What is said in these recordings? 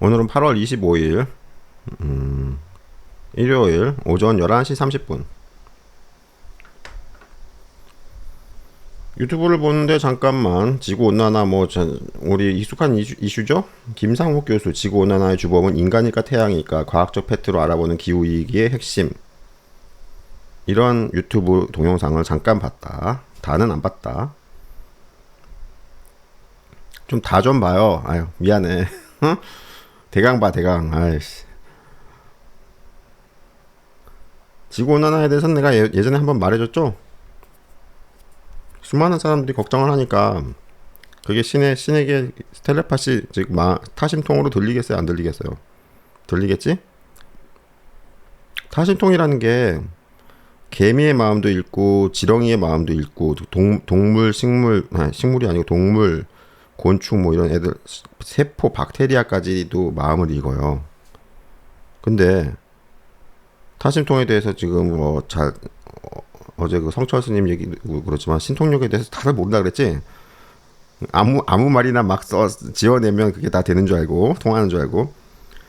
오늘은 8월 25일 음, 일요일 오전 11시 30분. 유튜브를 보는데 잠깐만 지구온난화 뭐 전- 우리 익숙한 이슈, 이슈 죠? 김상욱 교수 지구온난화의 주범은 인간일까 태양일까? 과학적 팩트로 알아보는 기후위기의 핵심. 이런 유튜브 동영상을 잠깐 봤다. 다는 안 봤다. 좀 다좀 봐요. 아유 미안해. 응? 대강 봐 대강. 아이씨. 지구온난화에 대해서는 내가 예, 예전에 한번 말해줬죠? 수많은 사람들이 걱정을 하니까 그게 신의 신에게 텔레파시 즉 마, 타심통으로 들리겠어요? 안 들리겠어요? 들리겠지? 타심통이라는 게 개미의 마음도 읽고 지렁이의 마음도 읽고 동, 동물 식물 아니, 식물이 아니고 동물 곤충 뭐 이런 애들 세포 박테리아까지도 마음을 읽어요. 근데 타심통에 대해서 지금 뭐잘 어 제 그 성철 스님 얘기도 그렇지만 신통력에 대해서 다들 모른다 그랬지. 아무 아무 말이나 막 써 지어내면 그게 다 되는 줄 알고 통하는 줄 알고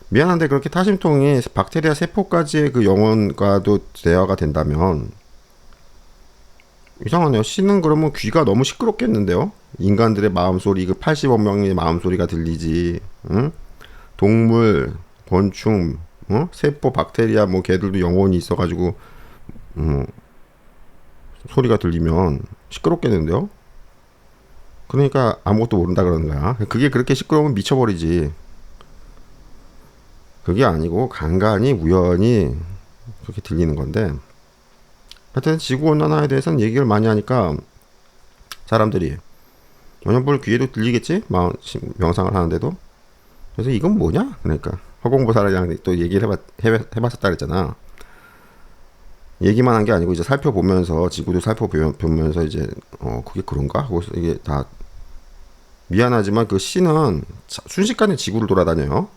미안한데 그렇게 타심통이 박테리아 세포까지의 그 영혼과도 대화가 된다면 이상하네요. 신은 그러면 귀가 너무 시끄럽겠는데요. 인간들의 마음소리, 그 80억 명의 마음소리가 들리지. 응? 동물, 곤충, 어? 세포, 박테리아, 뭐 걔들도 영혼이 있어가지고 음, 소리가 들리면 시끄럽겠는데요. 그러니까 아무것도 모른다 그러는 거야. 그게 그렇게 시끄러우면 미쳐버리지. 그게 아니고 간간히 우연히 그렇게 들리는 건데 하여튼 지구온난화에 대해서는 얘기를 많이 하니까 사람들이 원연불 귀에도 들리겠지? 명상을 하는데도 그래서 이건 뭐냐? 그러니까 허공보살이랑 또 얘기를 해봤, 해, 해봤었다 그랬잖아 얘기만 한 게 아니고 이제 살펴보면서 지구도 살펴보면서 이제 어 그게 그런가? 하고 이게 다 미안하지만 그 자- 순식간에 지구를 돌아다녀요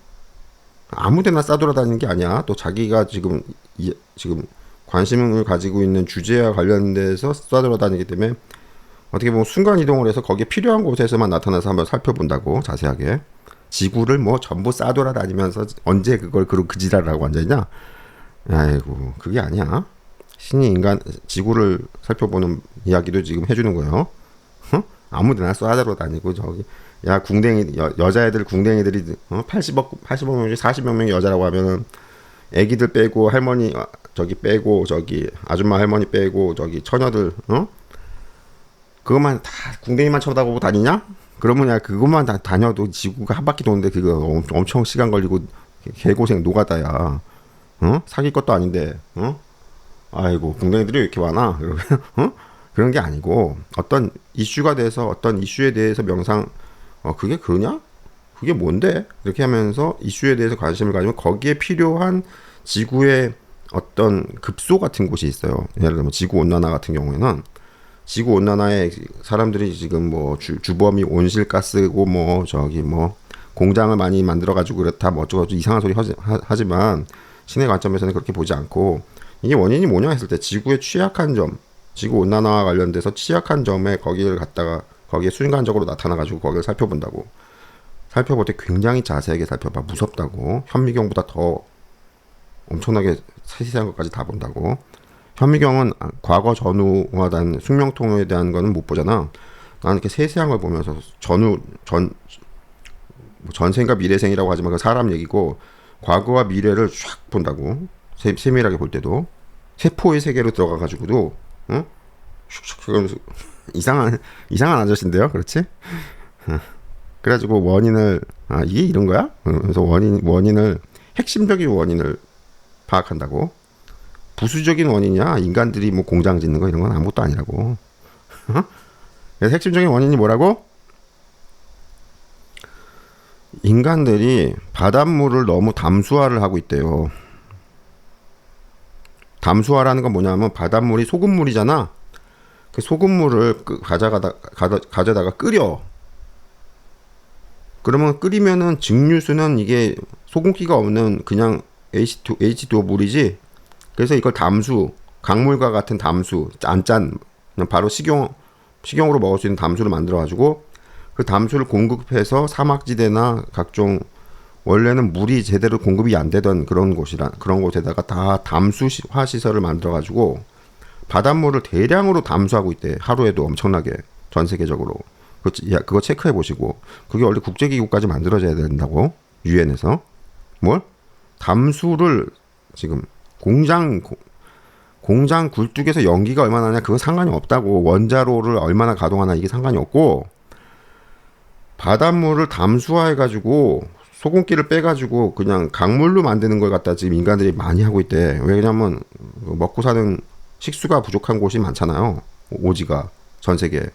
아무데나 싸돌아다니는 게 아니야 또 자기가 지금 이, 지금 관심을 가지고 있는 주제와 관련돼서 쏴돌아다니기 때문에 어떻게 보면 순간 이동을 해서 거기에 필요한 곳에서만 나타나서 한번 살펴본다고 자세하게 지구를 뭐 전부 싸돌아다니면서 언제 그걸 그런 그 지랄하고 앉아있냐 아이고 그게 아니야 신이 인간 지구를 살펴보는 이야기도 지금 해주는 거예요 어? 아무데나 쏴돌아다니고 저기 야 궁뎅이 여, 여자애들 궁뎅이들이 어? 80억 80억 명 중에 40명 명이 여자라고 하면은 애기들 빼고 할머니 아, 저기 빼고 저기 아줌마 할머니 빼고 저기 처녀들 어 그것만 다 궁뎅이만 쳐다보고 다니냐? 그러면 야 그것만 다 다녀도 지구가 한 바퀴 도는데 그거 엄- 엄청 시간 걸리고 개고생 노가다야. 어? 사귈 것도 아닌데. 어? 아이고 궁뎅이들이 왜 이렇게 많아? 어? 그런 게 아니고 어떤 이슈가 돼서 어떤 이슈에 대해서 명상 어 그게 그냐? 그게 뭔데? 이렇게 하면서 이슈에 대해서 관심을 가지면 거기에 필요한 지구의 어떤 급소 같은 곳이 있어요. 예를 들면 지구 온난화 같은 경우에는 지구 온난화에 사람들이 지금 뭐 주, 주범이 온실가스고 뭐 저기 뭐 공장을 많이 만들어 가지고 그렇다 뭐 어쩌고 저쩌고 이상한 소리 하지, 하, 하지만 신의 관점에서는 그렇게 보지 않고 이게 원인이 뭐냐 했을 때 지구의 취약한 점, 지구 온난화와 관련돼서 취약한 점에 거기를 갖다가 거기에 순간적으로 나타나 가지고 거기를 살펴본다고. 살펴볼 때 굉장히 자세하게 살펴봐. 무섭다고. 현미경보다 더 엄청나게 세세한 것까지 다 본다고 현미경은 아, 과거 전후와 단 숙명통에 대한 거는 못 보잖아 나는 이렇게 세세한 걸 보면서 전후 전뭐 전생과 미래생이라고 하지만 그 사람 얘기고 과거와 미래를 쫙 본다고 세, 세밀하게 볼 때도 세포의 세계로 들어가 가지고도 응? 이상한 이상한 아저씨인데요 그렇지 어. 그래가지고 원인을 아 이게 이런 거야? 어, 그래서 원인 원인을 핵심적인 원인을 파악한다고 부수적인 원인이야 인간들이 뭐 공장 짓는 거 이런 건 아무것도 아니라고 어? 그래서 핵심적인 원인이 뭐라고? 인간들이 바닷물을 너무 담수화를 하고 있대요. 담수화라는 건 뭐냐면 바닷물이 소금물이잖아. 그 소금물을 끄- 가져가다 가다, 가져다가 끓여. 그러면 끓이면은 증류수는 이게 소금기가 없는 그냥 H2, H2O 물이지. 그래서 이걸 담수, 강물과 같은 담수, 짠짠, 바로 식용, 식용으로 먹을 수 있는 담수를 만들어가지고 그 담수를 공급해서 사막지대나 각종 원래는 물이 제대로 공급이 안 되던 그런 곳이라 그런 곳에다가 다 담수화 시설을 만들어 가지고 바닷물을 대량으로 담수하고 있대. 하루에도 엄청나게 전 세계적으로. 그거, 야, 그거 체크해 보시고 그게 원래 국제기구까지 만들어져야 된다고 유엔에서 뭘 담수를 지금 공장 고- 공장 굴뚝에서 연기가 얼마나 나냐 그거 상관이 없다고. 원자로를 얼마나 가동하나 이게 상관이 없고 바닷물을 담수화해 가지고 소금기를 빼 가지고 그냥 강물로 만드는 걸 갖다 지금 인간들이 많이 하고 있대. 왜냐면 먹고 사는 식수가 부족한 곳이 많잖아요. 오지가 전 세계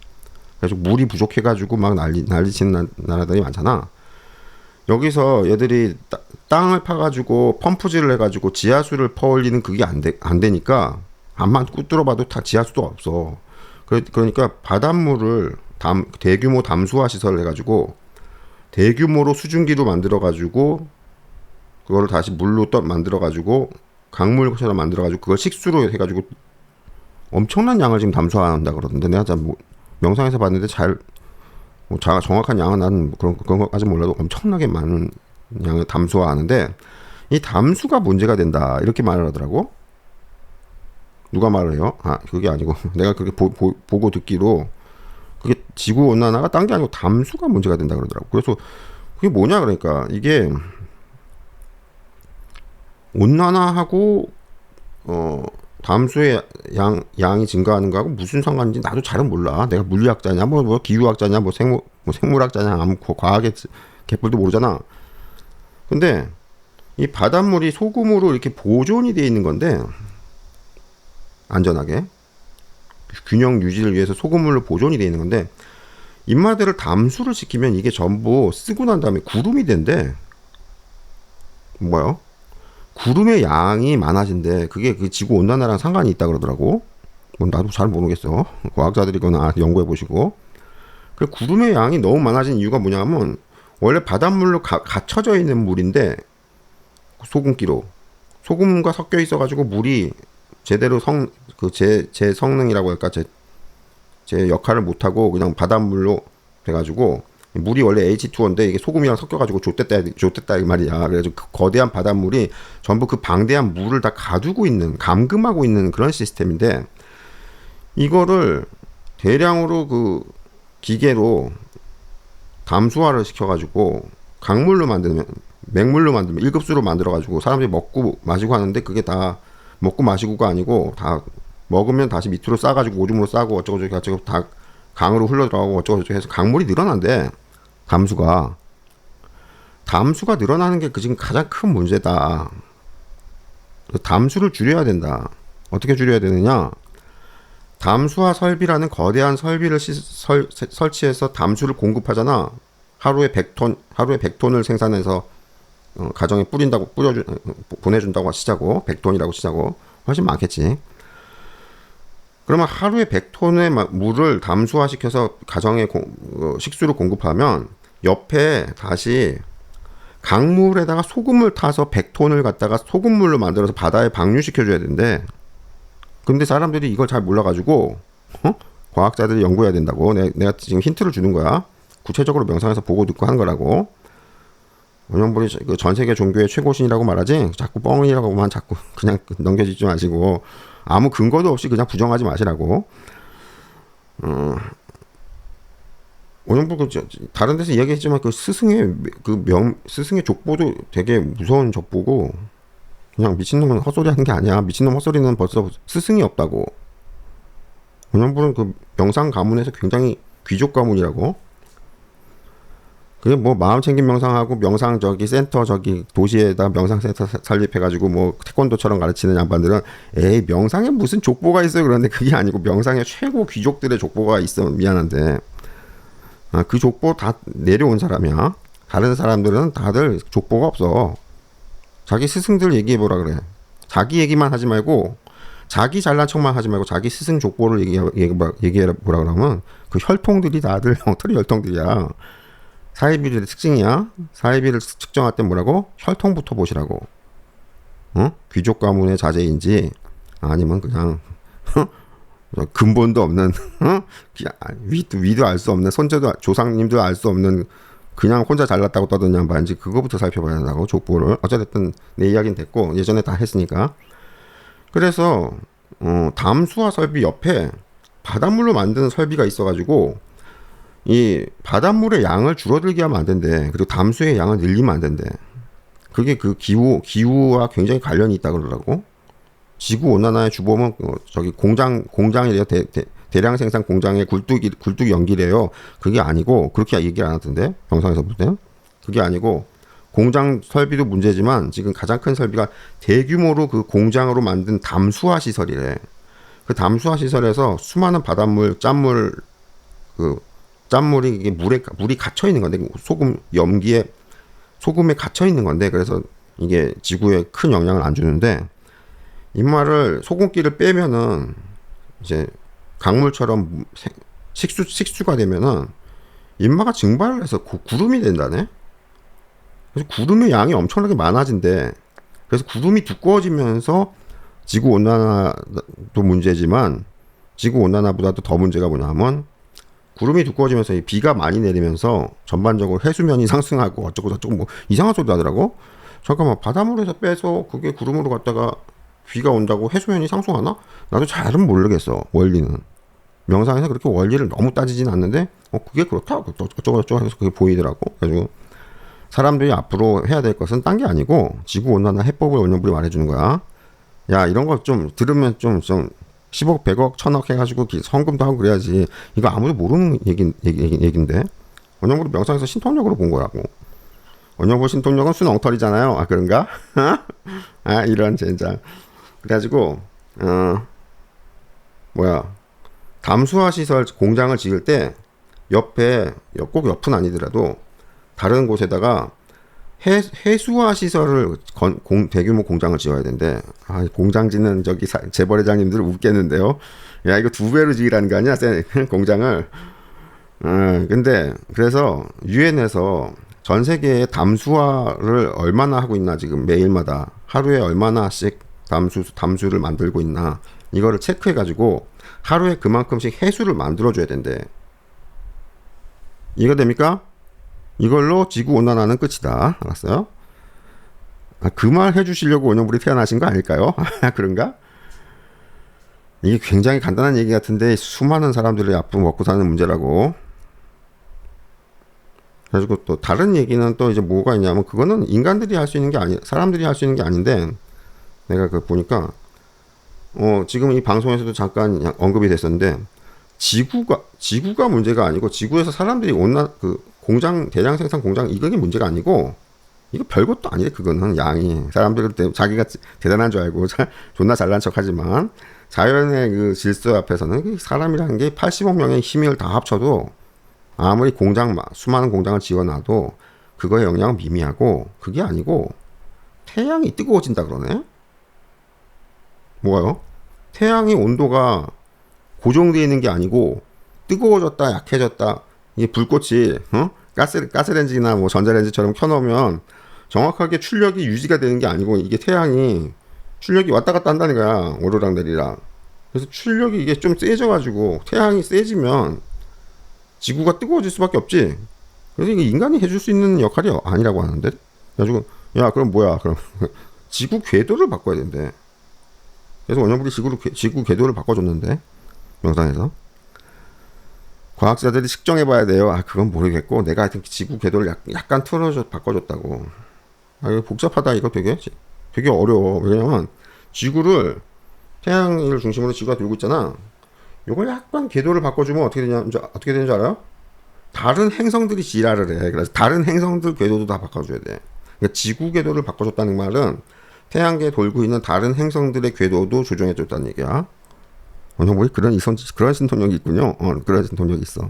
그래서 물이 부족해 가지고 막 난리 난리 치는 나- 나라들이 많잖아 여기서 얘들이 따- 땅을 파가지고 펌프질을 해가지고 지하수를 퍼올리는 그게 안, 되, 안 되니까 암만 뚫어봐도 다 지하수도 없어. 그러, 그러니까 바닷물을 담, 대규모 담수화 시설을 해가지고 대규모로 수증기로 만들어가지고 그거를 다시 물로 떠 만들어가지고 강물처럼 만들어가지고 그걸 식수로 해가지고 엄청난 양을 지금 담수한다 그러던데 내가 참 뭐, 영상에서 봤는데 잘 뭐 자, 정확한 양은 나는 그런 그런 것까지 몰라도 엄청나게 많은 양을 담수하는데 이 담수가 문제가 된다 이렇게 말을 하더라고. 누가 말을 해요? 아 그게 아니고 내가 그렇게 보, 보, 보고 듣기로 그게 지구 온난화가 딴 게 아니고 담수가 문제가 된다 그러더라고. 그래서 그게 뭐냐 그러니까 이게 온난화하고 어 담수의 양 양이 증가하는 거하고 무슨 상관인지 나도 잘은 몰라. 내가 물리학자냐, 뭐, 뭐 기후학자냐, 뭐 생물 뭐 생물학자냐, 아무 고- 과학의 개뿔도 모르잖아. 근데 이 바닷물이 소금으로 이렇게 보존이 돼 있는 건데 안전하게 균형 유지를 위해서 소금물로 보존이 돼 있는 건데 입마대를 담수를 시키면 이게 전부 쓰고 난 다음에 구름이 된대. 뭐요? 구름의 양이 많아진대. 그게 그 지구 온난화랑 상관이 있다 그러더라고. 뭐 나도 잘 모르겠어. 과학자들이거나 연구해 보시고. 그 구름의 양이 너무 많아진 이유가 뭐냐면 원래 바닷물로 가, 갇혀져 있는 물인데 소금기로 소금과 섞여 있어 가지고 물이 제대로 성 그 제 제 성능이라고 할까 제 제 역할을 못 하고 그냥 바닷물로 돼 가지고 물이 원래 H2O인데 이게 소금이랑 섞여가지고 좆됐다 좆됐다 이 말이야. 그래서 그 거대한 바닷물이 전부 그 방대한 물을 다 가두고 있는 감금하고 있는 그런 시스템인데 이거를 대량으로 그 기계로 담수화를 시켜가지고 강물로 만들면 맹물로 만들면 1급수로 만들어가지고 사람들이 먹고 마시고 하는데 그게 다 먹고 마시고가 아니고 다 먹으면 다시 밑으로 싸가지고 오줌으로 싸고 어쩌고 저쩌고 어쩌고 다 강으로 흘러 들어가고 어쩌고 저쩌고 해서 강물이 늘어난대 담수가 담수가 늘어나는 게 그 지금 가장 큰 문제다. 그 담수를 줄여야 된다. 어떻게 줄여야 되느냐? 담수화 설비라는 거대한 설비를 시, 설, 세- 설치해서 담수를 공급하잖아. 하루에 100톤, 하루에 100톤을 생산해서 어, 가정에 뿌린다고 뿌려주 어, 보내준다고 하시자고 100톤이라고 치자고 훨씬 많겠지. 그러면 하루에 100톤의 마- 물을 담수화시켜서 가정에 공, 어, 식수를 공급하면 옆에 다시 강물에다가 소금을 타서 100톤을 갖다가 소금물로 만들어서 바다에 방류시켜줘야 된대. 근데 사람들이 이걸 잘 몰라가지고 어? 과학자들이 연구해야 된다고 내가, 내가 지금 힌트를 주는 거야. 구체적으로 명상에서 보고 듣고 하는 거라고. 원영불이 그전 세계 종교의 최고신이라고 말하지 자꾸 뻥이라고만 자꾸 그냥 넘겨지지 마시고 아무 근거도 없이 그냥 부정하지 마시라고. 어, 원영불 그 저- 다른 데서 이야기했지만 그 스승의 그 명 스승의 족보도 되게 무서운 족보고 그냥 미친놈은 헛소리 하는 게 아니야. 미친놈 헛소리는 벌써 스승이 없다고. 원영불은 그 명상 가문에서 굉장히 귀족 가문이라고. 그게 뭐 마음 챙김 명상하고 명상 저기 센터 저기 도시에다 명상 센터 사- 설립해 가지고 뭐 태권도처럼 가르치는 양반들은 에이 명상에 무슨 족보가 있어요 그런데 그게 아니고 명상에 최고 귀족들의 족보가 있어 미안한데 아, 그 족보 다 내려온 사람이야 다른 사람들은 다들 족보가 없어 자기 스승들 얘기해 보라 그래 자기 얘기만 하지 말고 자기 잘난 척만 하지 말고 자기 스승 족보를 얘기해, 얘기해 보라 그러면 그 혈통들이 다들 엉터리 혈통들이야 사이비의 특징이야. 사이비를 측정할 때 뭐라고? 혈통부터 보시라고. 어? 귀족 가문의 자제인지 아니면 그냥 어? 근본도 없는 위도 위도 알 수 없는 손자도 조상님도 알 수 없는 그냥 혼자 잘났다고 떠드는 양반인지 그거부터 살펴봐야 된다고 족보를. 어쨌든 내 이야기는 됐고 예전에 다 했으니까. 그래서 어, 담수화 설비 옆에 바닷물로 만드는 설비가 있어가지고 이 바닷물의 양을 줄어들게 하면 안 된대. 그리고 담수의 양을 늘리면 안 된대. 그게 그 기후 기후와 굉장히 관련이 있다 그러더라고 지구 온난화의 주범은 어, 저기 공장 공장이래요 대, 대, 대 량 생산 공장의 굴뚝이 굴뚝 연기래요. 그게 아니고 그렇게 얘기를 안 하던데 병상에서 볼 때. 그게 아니고 공장 설비도 문제지만 지금 가장 큰 설비가 대규모로 그 공장으로 만든 담수화 시설이래. 그 담수화 시설에서 수많은 바닷물, 짠물 그 짠물이 이게 물에 물이 갇혀 있는 건데 소금 염기에 소금에 갇혀 있는 건데 그래서 이게 지구에 큰 영향을 안 주는데 이말을 소금기를 빼면은 이제 강물처럼 세- 식수 식수가 되면은 인마가 증발을 해서 구, 구름이 된다네. 그래서 구름의 양이 엄청나게 많아진대. 그래서 구름이 두꺼워지면서 지구 온난화도 문제지만 지구 온난화보다도 더 문제가 뭐냐면 구름이 두꺼워지면서 이 비가 많이 내리면서 전반적으로 해수면이 상승하고 어쩌고 저쩌고 뭐 이상한 소리 하더라고. 잠깐만 바닷물에서 빼서 그게 구름으로 갔다가 비가 온다고 해수면이 상승하나? 나도 잘은 모르겠어 원리는. 명상에서 그렇게 원리를 너무 따지진 않는데 어 그게 그렇다. 그 어쩌고 저쩌고 해서 그게 보이더라고. 그래가지고 사람들이 앞으로 해야 될 것은 딴 게 아니고 지구 온난화 해법을 원년불이 말해 주는 거야. 야 이런 거 좀 들으면 좀좀 10억 100억 천억 해가지고 기- 성금도 하고 그래야지. 이거 아무도 모르는 얘기, 얘기, 얘기, 얘기인데. 원년불이 명상에서 신통력으로 본 거라고. 원년불 신통력은 순 엉터리잖아요. 아 그런가? 아 이런 젠장 그래가지고 어 뭐야 담수화 시설 공장을 지을 때 옆에 꼭 옆은 아니더라도 다른 곳에다가 해, 해수화 시설을 건, 공, 대규모 공장을 지어야 된대. 아, 이 공장 짓는 저기 사, 재벌회장님들 웃겠는데요. 야 이거 두 배로 지으라는 거 아니야? 세- 공장을. 어, 근데 그래서 유엔에서 전 세계에 담수화를 얼마나 하고 있나 지금 매일마다 하루에 얼마나씩 담수 담수를 만들고 있나 이거를 체크해 가지고 하루에 그만큼씩 해수를 만들어 줘야 된대. 이해가 됩니까? 이걸로 지구 온난화는 끝이다. 알았어요? 아, 그말 해주시려고 원형불이 태어나신 거 아닐까요? 그런가? 이게 굉장히 간단한 얘기 같은데 수많은 사람들이 앞으로 먹고 사는 문제라고. 그래가지고 또 다른 얘기는 또 이제 뭐가 있냐면 그거는 인간들이 할 수 있는 게 아니, 사람들이 할 수 있는 게 아닌데 내가 그 보니까 어 지금 이 방송에서도 잠깐 야- 언급이 됐었는데 지구가 지구가 문제가 아니고 지구에서 사람들이 온난 그 공장 대량 생산 공장 이게 문제가 아니고 이거 별것도 아니래 그거는 양이. 사람들 때 자기가 지- 대단한 줄 알고 자- 존나 잘난 척하지만 자연의 그 질서 앞에서는 그 사람이라는 게 80억 명의 힘을 다 합쳐도 아무리 공장 마- 수많은 공장을 지어놔도 그거의 영향은 미미하고 그게 아니고 태양이 뜨거워진다 그러네 뭐가요? 태양의 온도가 고정되어 있는 게 아니고 뜨거워졌다 약해졌다 이게 불꽃이 어? 가스 가스렌지나 뭐 전자레인지처럼 켜놓으면 정확하게 출력이 유지가 되는 게 아니고 이게 태양이 출력이 왔다 갔다 한다는 거야 오르락 내리락. 그래서 출력이 이게 좀 세져가지고 태양이 세지면 지구가 뜨거워질 수밖에 없지. 그래서 이게 인간이 해줄 수 있는 역할이 아니라고 하는데? 그래가지고 야 그럼 뭐야? 그럼 지구 궤도를 바꿔야 된대 그래서 원형불이 지구를 궤- 지구 궤도를 바꿔줬는데 영상에서 과학자들이 측정해봐야 돼요. 아 그건 모르겠고 내가 하여튼 지구 궤도를 약, 약간 틀어줘 바꿔줬다고. 아 이거 복잡하다 이거 되게 되게 어려워. 왜냐면 지구를 태양을 중심으로 지구가 돌고 있잖아. 요걸 약간 궤도를 바꿔주면 어떻게 되냐 어떻게 되는지 알아요? 다른 행성들이 지랄을 해. 그래서 다른 행성들 궤도도 다 바꿔줘야 돼. 그러니까 지구 궤도를 바꿔줬다는 말은 태양계에 돌고 있는 다른 행성들의 궤도도 조정해줬다는 얘기야. 원형불이 그런 이선 그런 신통력이 있군요. 어, 그런 신통력이 있어.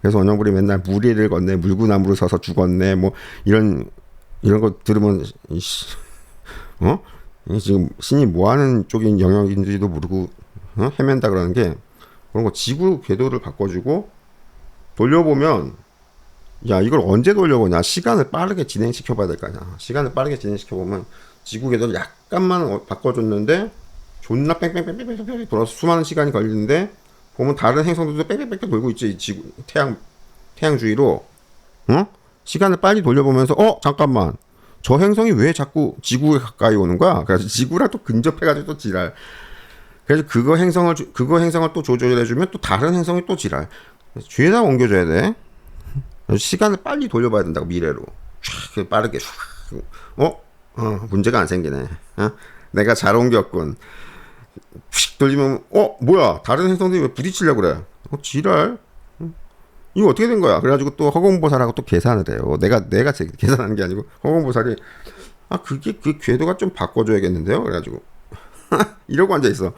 그래서 원형불이 맨날 무리를 건네 물구나무를 서서 죽었네 뭐 이런 이런 거 들으면 이씨 어? 이 지금 신이 뭐 하는 쪽인 영역인지도 모르고 어? 헤맨다 그러는 게 그런 거 지구 궤도를 바꿔주고 돌려보면 야 이걸 언제 돌려보냐 시간을 빠르게 진행시켜 봐야 될 거 아니야 시간을 빠르게 진행시켜 보면 지구 궤도를 약간만 어- 바꿔줬는데 존나 뺑뺑뺑뺑뺑뺑 돌아서 수많은 시간이 걸리는데 보면 다른 행성들도 뺑뺑뺑뺑 돌고 있지 이 지구 태양 태양 주위로 어 시간을 빨리 돌려보면서 어 잠깐만 저 행성이 왜 자꾸 지구에 가까이 오는 거야? 그래서 지구랑 또 근접해가지고 또 지랄. 그래서 그거 행성을 주- 그거 행성을 또 조절해주면 또 다른 행성이 또 지랄. 뒤에다 옮겨줘야 돼. 그래서 시간을 빨리 돌려봐야 된다고 미래로. 촤, 빠르게. 촤. 어? 어 문제가 안 생기네. 어? 내가 잘 옮겼군. 휙 돌리면 어 뭐야 다른 행성들이 왜 부딪히려고 그래? 어 지랄. 이거 어떻게 된 거야? 그래가지고 또 허공보살하고 또 계산을 해요. 내가 내가 제- 계산하는 게 아니고 허공보살이 아 그게 그 궤도가 좀 바꿔줘야겠는데요. 그래가지고 이러고 앉아 있어.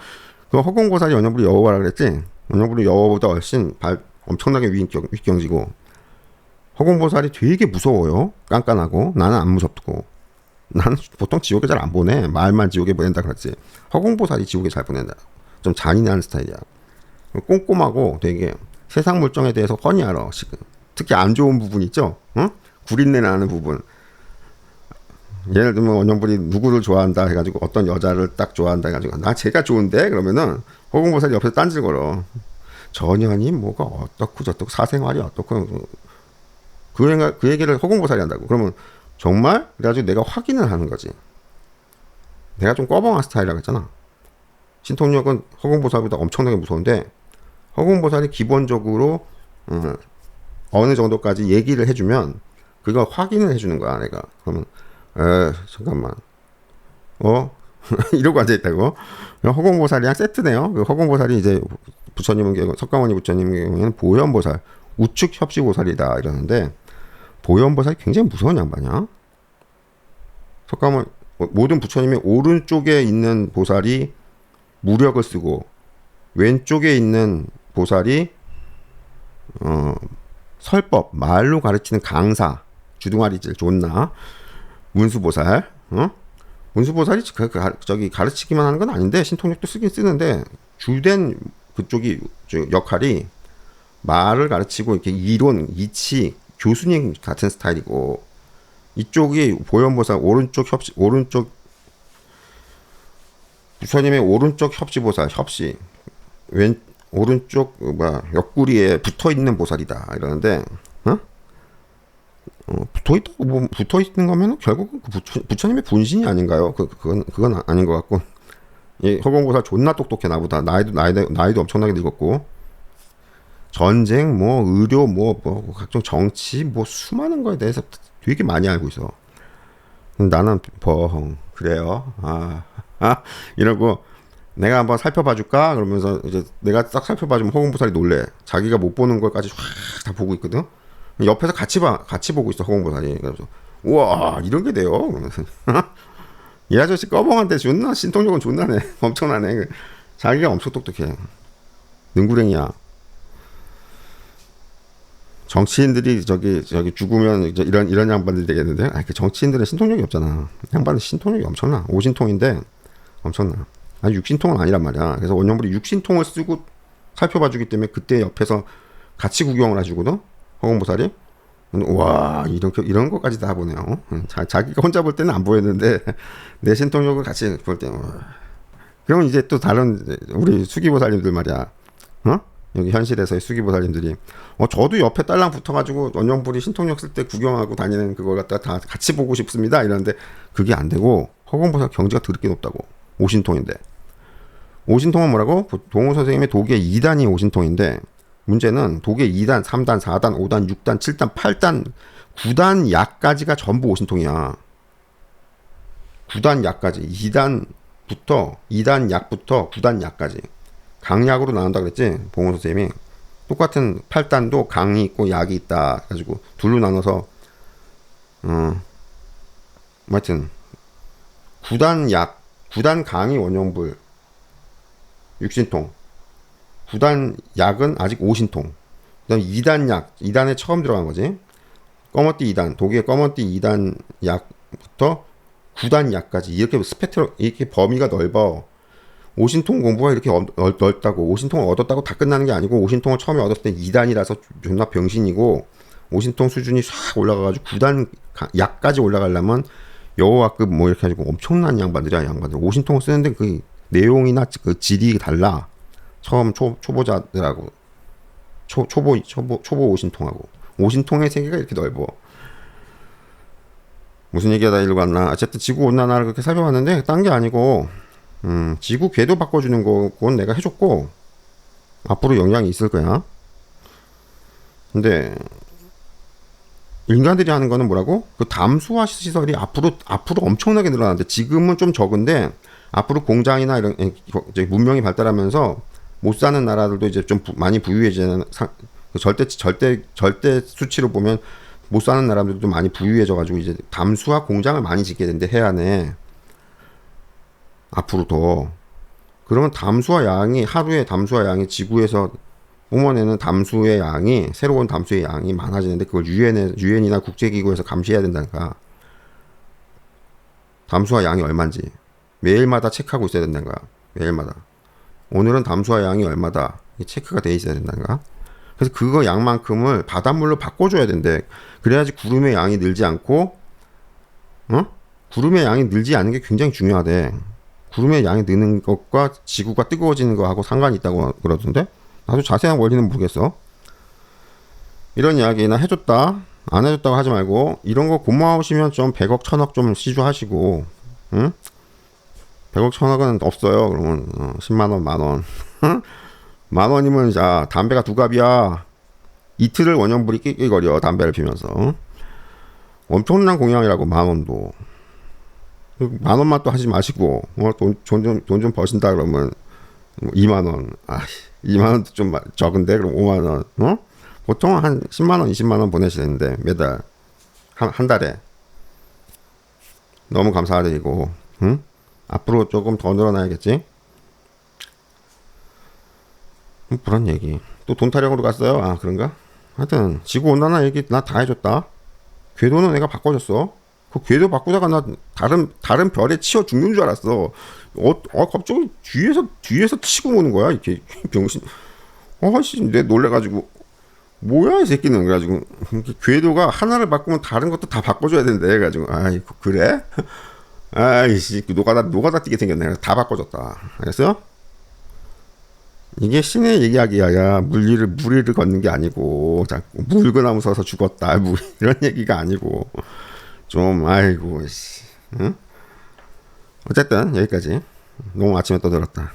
그 허공보살이 원형부리 여호와라 그랬지. 원형부리 여호와보다 훨씬 발 엄청나게 위경, 위경지고 허공보살이 되게 무서워요. 깐깐하고 나는 안 무섭고 나는 보통 지옥에 잘 안 보내. 말만 지옥에 보낸다 그랬지. 허공보살이 지옥에 잘 보낸다. 좀 잔인한 스타일이야. 꼼꼼하고 되게 세상 물정에 대해서 훤히 알아. 지금 특히 안 좋은 부분 있죠. 응? 구린내 나는 부분. 예를 들면 원영불이 누구를 좋아한다 해가지고 어떤 여자를 딱 좋아한다 해가지고 나 제가 좋은데 그러면은 허공보살이 옆에서 딴질 걸어. 전현이 뭐가 어떻고 저떻고 사생활이 어떻고 그, 그 얘기를 허공보살이 한다고. 그러면 정말? 그래가지고 내가 확인을 하는 거지. 내가 좀 꺼벙한 스타일이라고 했잖아. 신통력은 허공보살보다 엄청나게 무서운데 허공보살이 기본적으로 어, 어느 정도까지 얘기를 해주면 그걸 확인을 해주는 거야 내가. 그러면 에 잠깐만. 어? 이러고 앉아 있다고? 허공보살이랑 세트네요. 그 허공보살이 이제 부처님은 석가모니 부처님 경우에는 보현보살 우측 협시보살이다 이러는데 보현보살이 굉장히 무서운 양반이야 석가모니 모든 부처님의 오른쪽에 있는 보살이 무력을 쓰고 왼쪽에 있는 보살이 어, 설법 말로 가르치는 강사 주둥아리질 존나 문수보살 어? 문수보살이 그, 그, 가- 저기 가르치기만 하는 건 아닌데 신통력도 쓰긴 쓰는데 주된 그쪽이 저 역할이 말을 가르치고 이렇게 이론 이치 교수님 같은 스타일이고 이쪽이 보현보살 오른쪽 협시 오른쪽 부처님의 오른쪽 협시보살 협시. 왼 오른쪽 그 뭐야 옆구리에 붙어 있는 보살이다. 이러는데 어? 어 붙어 있다 뭐 붙어 있는 거면 결국은 그 부처, 부처님의 분신이 아닌가요? 그 그건 그건 아- 아닌 것 같고. 이 허공보살 존나 똑똑해 나보다. 나이도 나이도 나이도 엄청나게 늙었고 전쟁 뭐 의료 뭐, 뭐 각종 정치 뭐 수많은 거에 대해서 되게 많이 알고 있어. 나는 버헝 그래요. 아, 아 이러고 내가 한번 살펴봐 줄까? 그러면서 이제 내가 딱 살펴봐 주면 허공보살이 놀래. 자기가 못 보는 걸까지 확 다 보고 있거든. 옆에서 같이 봐, 같이 보고 있어 허공보살이. 그래서 우와 이런 게 돼요. 그러면서 이 아저씨 꺼벙한데 존나 신통력은 존나네. 엄청나네. 그 자기가 엄청 똑똑해. 능구랭이야. 정치인들이 저기 저기 죽으면 이런 이런 양반들 되겠는데, 아, 그 정치인들은 신통력이 없잖아. 양반은 신통력이 엄청나. 오신통인데 엄청나. 아니 육신통은 아니란 말이야. 그래서 원영불이 육신통을 쓰고 살펴봐 주기 때문에 그때 옆에서 같이 구경을 해주거든. 허공보살이. 와 이렇게 이런 것까지 다 보네요. 응, 자, 자기가 혼자 볼 때는 안 보였는데 내 신통력을 같이 볼 때. 와. 그러면 이제 또 다른 우리 수기보살님들 말이야. 어? 여기 현실에서의 수기보살님들이. 어 저도 옆에 딸랑 붙어가지고 원영불이 신통력 쓸때 구경하고 다니는 그걸 갖다 다 같이 보고 싶습니다. 이러는데 그게 안 되고 허공보살 경지가 더럽게 높다고. 오신통인데. 오신통은 뭐라고? 동호 선생님의 도계 2단이 오신통인데 문제는 도계 2단, 3단, 4단, 5단, 6단, 7단, 8단, 9단 약까지가 전부 오신통이야. 9단 약까지. 2단부터 2단 약부터 9단 약까지 강약으로 나눈다 그랬지? 봉호 선생님이. 똑같은 8단도 강이 있고 약이 있다. 가지고 둘로 나눠서 어뭐 하여튼 9단 약 9단 강이 원형불 육신통. 9단 약은 아직 오신통. 그다음 2단 약 2단에 처음 들어간 거지. 꺼머띠 2단 독일 꺼머띠 2단 약부터 9단 약까지 이렇게 스펙트럼 이렇게 범위가 넓어 오신통 공부가 이렇게 넓, 넓- 넓다고 오신통을 얻었다고 다 끝나는 게 아니고 오신통을 처음에 얻었을 때 2단이라서 존나 병신이고 오신통 수준이 싹 올라가가지고 9단 가- 약까지 올라가려면 여호와급 뭐 이렇게 해가지고 엄청난 양반들이야 양반들. 오신통을 쓰는데 그 내용이나 그 질이 달라. 처음 초, 초보자들하고. 초, 초보 초보 초보 오신통하고. 오신통의 세계가 이렇게 넓어. 무슨 얘기하다 이러고 왔나. 어쨌든 지구 온난화를 그렇게 살펴봤는데 딴 게 아니고 음, 지구 궤도 바꿔주는 거건 내가 해줬고 앞으로 영향이 있을 거야 근데 인간들이 하는 거는 뭐라고? 그 담수화 시설이 앞으로 앞으로 엄청나게 늘어나는데 지금은 좀 적은데 앞으로 공장이나 이런 에, 이제 문명이 발달하면서 못 사는 나라들도 이제 좀 부- 많이 부유해지는 상, 그 절대 절대 절대 수치로 보면 못 사는 나라들도 많이 부유해져 가지고 이제 담수화 공장을 많이 짓게 된대 해안에 앞으로 더 그러면 담수화 양이 하루에 담수화 양이 지구에서 뿜어내는 담수의 양이 새로운 담수의 양이 많아지는데 그걸 유엔에 유엔이나 국제기구에서 감시해야 된다니까. 담수화 양이 얼마인지 매일마다 체크하고 있어야 거야. 매일마다. 오늘은 담수화 양이 얼마다 체크가 돼 있어야 거야. 그래서 그거 양만큼을 바닷물로 바꿔줘야 된대. 그래야지 구름의 양이 늘지 않고, 어? 구름의 양이 늘지 않는 게 굉장히 중요하대. 구름의 양이 느는 것과 지구가 뜨거워지는 거하고 상관이 있다고 그러던데? 나도 자세한 원리는 모르겠어. 이런 이야기나 해줬다, 안 해줬다고 하지 말고, 이런 거 고마우시면 좀 100억, 1000억 좀 시주하시고, 응? 100억, 1000억은 없어요. 그러면, 어, 10만원, 만원. 만 원이면, 자, 담배가 두 갑이야. 이틀을 원형불이 낄낄거려, 담배를 피면서. 응? 엄청난 공약이라고, 만 원도. 만 원만 또 하지 마시고, 어, 돈, 돈 좀, 버신다 그러면, 뭐 2만 원. 아, 2만 원도 좀 마- 적은데 그럼 5만 원. 어? 보통 한 10만 원, 20만 원 보내시는데 매달 한, 한 달에 너무 감사드리고, 응? 앞으로 조금 더 늘어나야겠지? 음, 그런 얘기. 또 돈 타령으로 갔어요? 아, 그런가? 하여튼, 지구 온난화 얘기 나 다 해줬다. 궤도는 내가 바꿔줬어. 그 궤도 바꾸다가 나 다른, 다른 별에 치여 죽는 줄 알았어. 어, 어 갑자기 뒤에서, 뒤에서 치고 오는 거야. 이렇게 병신. 어씨, 내 놀래가지고. 뭐야, 이 새끼는. 그래가지고. 궤도가 하나를 바꾸면 다른 것도 다 바꿔줘야 된대. 해가지고. 아이, 그래? 아이씨, 노가다, 노가다 뛰게 생겼네. 다 바꿔줬다. 알겠어? 이게 신의 얘기하기야. 야, 물리를, 무리를 걷는 게 아니고, 자꾸 물거나무 서서 죽었다. 물, 이런 얘기가 아니고. 좀, 아이고, 씨. 응? 어쨌든, 여기까지. 너무 아침에 떠들었다.